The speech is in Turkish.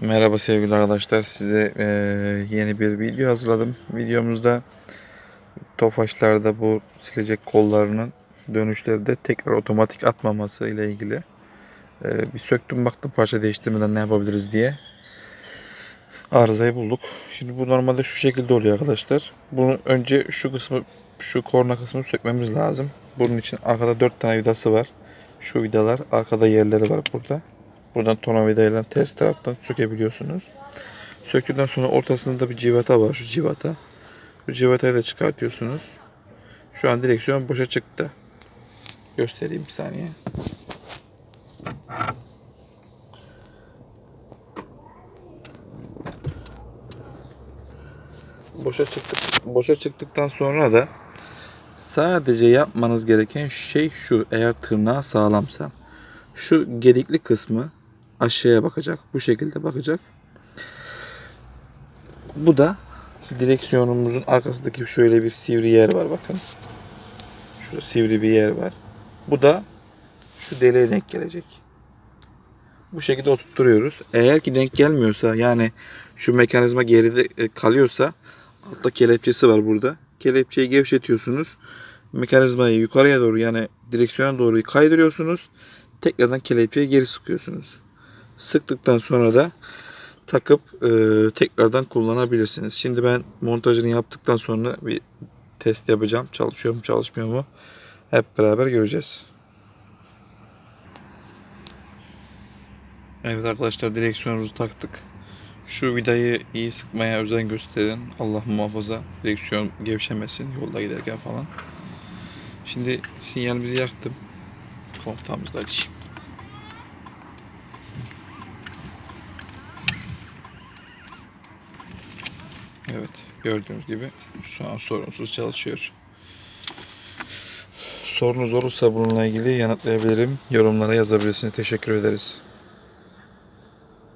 Merhaba sevgili arkadaşlar. Size eee, yeni bir video hazırladım. Videomuzda Tofaşlarda bu silecek kollarının dönüşlerde tekrar otomatik atmaması ile ilgili eee, bir söktüm baktım parça değiştirmeden ne yapabiliriz diye. Arızayı bulduk. Şimdi bu normalde şu şekilde oluyor arkadaşlar. Bunu önce şu kısmı şu korna kısmını sökmemiz lazım. Bunun için arkada 4 tane vidası var. Şu vidalar arkada yerleri var burada. Buradan tornavidayla ters taraftan sökebiliyorsunuz. Söktükten sonra ortasında bir civata var. Şu civata. Bu civatayı da çıkartıyorsunuz. Şu an direksiyon boşa çıktı. Göstereyim bir saniye. Boşa çıktık. Boşa çıktıktan sonra da sadece yapmanız gereken şey şu. Eğer tırnağı sağlamsa şu gedikli kısmı aşağıya bakacak. Bu şekilde bakacak. Bu da direksiyonumuzun arkasındaki şöyle bir sivri yer var bakın. Şurada sivri bir yer var. Bu da şu deliğe denk gelecek. Bu şekilde oturtturuyoruz. Eğer ki denk gelmiyorsa yani şu mekanizma geride e, kalıyorsa altta kelepçesi var burada. Kelepçeyi gevşetiyorsunuz. Mekanizmayı yukarıya doğru yani direksiyona doğru kaydırıyorsunuz. Tekrardan kelepçeyi geri sıkıyorsunuz. Sıktıktan sonra da takıp e, tekrardan kullanabilirsiniz. Şimdi ben montajını yaptıktan sonra bir test yapacağım. Çalışıyor mu çalışmıyor mu? Hep beraber göreceğiz. Evet arkadaşlar direksiyonumuzu taktık. Şu vidayı iyi sıkmaya özen gösterin. Allah muhafaza direksiyon gevşemesin yolda giderken falan. Şimdi sinyalimizi yaktım. Komutamızı da açayım. Evet gördüğünüz gibi şu an sorunsuz çalışıyor. Sorunuz olursa bununla ilgili yanıtlayabilirim. Yorumlara yazabilirsiniz. Teşekkür ederiz.